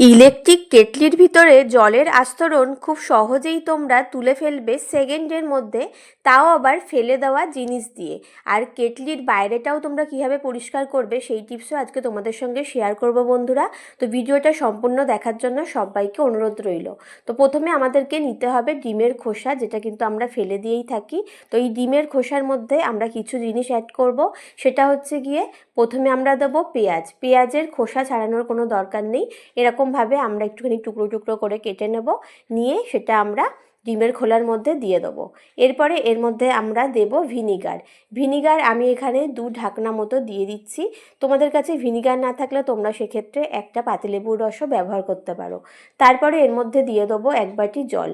Electric কেটলির ভিতরে জলের আস্তরণ খুব সহজেই তোমরা তুলে ফেলবে সেকেন্ডের মধ্যে, তাও আবার ফেলে দেওয়া জিনিস দিয়ে। আর কেটলির বাইরেটাও তোমরা কীভাবে পরিষ্কার করবে সেই টিপসও আজকে তোমাদের সঙ্গে শেয়ার করব বন্ধুরা। তো ভিডিওটা সম্পূর্ণ দেখার জন্য সবাইকে অনুরোধ রইল। তো প্রথমে আমাদেরকে নিতে হবে ডিমের খোসা, যেটা কিন্তু আমরা ফেলে দিয়েই থাকি। তো এই ডিমের খোসার মধ্যে আমরা কিছু জিনিস অ্যাড করব। সেটা হচ্ছে গিয়ে প্রথমে আমরা দেবো পেঁয়াজ। পেঁয়াজের খোসা ছাড়ানোর কোনো দরকার নেই। এরকমভাবে আমরা একটুখানি টুকরো টুকরো করে কেটে নেব, নিয়ে সেটা আমরা ডিমের খোলার মধ্যে দিয়ে দেবো। এরপরে এর মধ্যে আমরা দেব ভিনিগার। ভিনিগার আমি এখানে দু ঢাকনা মতো দিয়ে দিচ্ছি। তোমাদের কাছে ভিনিগার না থাকলে তোমরা সেক্ষেত্রে একটা পাতিলেবুর রসও ব্যবহার করতে পারো। তারপরে এর মধ্যে দিয়ে দেবো এক বাটি জল।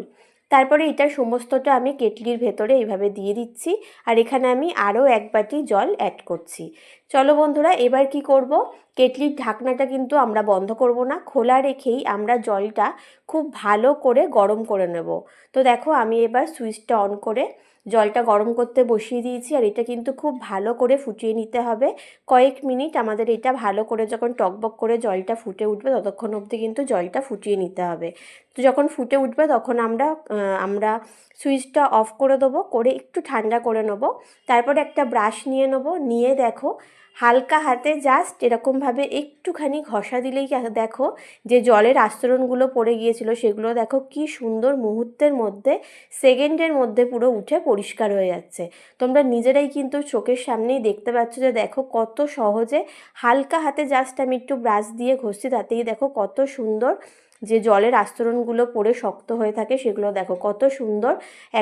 তারপরে এটা সমস্তটা আমি কেটলির ভেতরে এইভাবে দিয়ে দিচ্ছি। আর এখানে আমি আরও এক বাটি জল অ্যাড করছি। চলো বন্ধুরা, এবার কি করব? কেটলির ঢাকনাটা কিন্তু আমরা বন্ধ করব না। খোলা রেখেই আমরা জলটা খুব ভালো করে গরম করে নেব। তো দেখো, আমি এবার সুইচটা অন করে জলটা গরম করতে বসিয়ে দিয়েছি আর এটা কিন্তু খুব ভালো করে ফুটিয়ে নিতে হবে। কয়েক মিনিট আমাদের এটা ভালো করে যখন টকবক করে জলটা ফুটে উঠবে ততক্ষণ অবধি কিন্তু জলটা ফুটিয়ে নিতে হবে। তো যখন ফুটে উঠবে তখন আমরা আমরা সুইচটা অফ করে দেবো, করে একটু ঠান্ডা করে নেব। তারপরে একটা ব্রাশ নিয়ে নেব। নিয়ে দেখো, হালকা হাতে জাস্ট এরকমভাবে একটুখানি ঘষা দিলেই দেখো যে জলের আস্তরণগুলো পড়ে গিয়েছিল সেগুলো দেখো কি সুন্দর মুহূর্তের মধ্যে, সেকেন্ডের মধ্যে পুরো উঠে পরিষ্কার হয়ে যাচ্ছে। তোমরা নিজেরাই কিন্তু চোখের সামনেই দেখতে পাচ্ছ যে দেখো কত সহজে হালকা হাতে জাস্ট আমি একটু ব্রাশ দিয়ে ঘষছি, তাতেই দেখো কত সুন্দর যে জলের আস্তরণগুলো পরে শক্ত হয়ে থাকে সেগুলো দেখো কত সুন্দর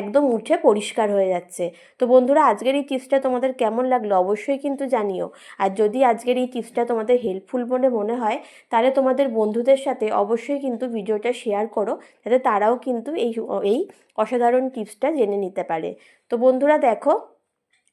একদম উঠে পরিষ্কার হয়ে যাচ্ছে। তো বন্ধুরা, আজকের এই টিপসটা তোমাদের কেমন লাগল অবশ্যই কিন্তু জানিও। আর যদি আজকের এই টিপসটা তোমাদের হেল্পফুল বলে মনে হয়, তাহলে তোমাদের বন্ধুদের সাথে অবশ্যই কিন্তু ভিডিওটা শেয়ার করো, যাতে তারাও কিন্তু এই এই অসাধারণ টিপসটা জেনে নিতে পারে। তো বন্ধুরা, দেখো,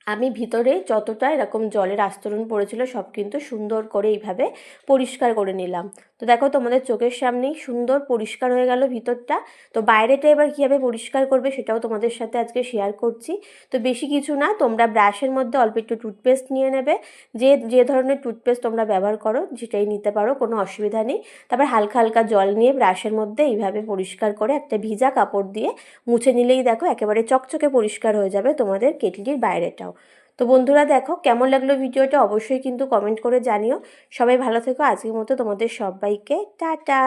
আমি ভিতরে যতটা এরকম জলের আস্তরণ পড়েছিল সব কিন্তু সুন্দর করে এইভাবে পরিষ্কার করে নিলাম। তো দেখো তোমাদের চোখের সামনেই সুন্দর পরিষ্কার হয়ে গেল ভিতরটা। তো বাইরেটা এবার কীভাবে পরিষ্কার করবে সেটাও তোমাদের সাথে আজকে শেয়ার করছি। তো বেশি কিছু না, তোমরা ব্রাশের মধ্যে অল্প একটু টুথপেস্ট নিয়ে নেবে। যে যে ধরনের টুথপেস্ট তোমরা ব্যবহার করো, যেটাই নিতে পারো, কোনো অসুবিধা নেই। তারপর হালকা হালকা জল নিয়ে ব্রাশের মধ্যে এইভাবে পরিষ্কার করে একটা ভিজা কাপড় দিয়ে মুছে নিলেই দেখো একেবারে চকচকে পরিষ্কার হয়ে যাবে তোমাদের কেটলির বাইরেটাও। তো বন্ধুরা দেখো কেমন লাগল ভিডিওটা অবশ্যই কিন্তু কমেন্ট করে জানিও। সবাই ভালো থেকো, আজকের মতো তোমাদের সবাইকে, টাটা!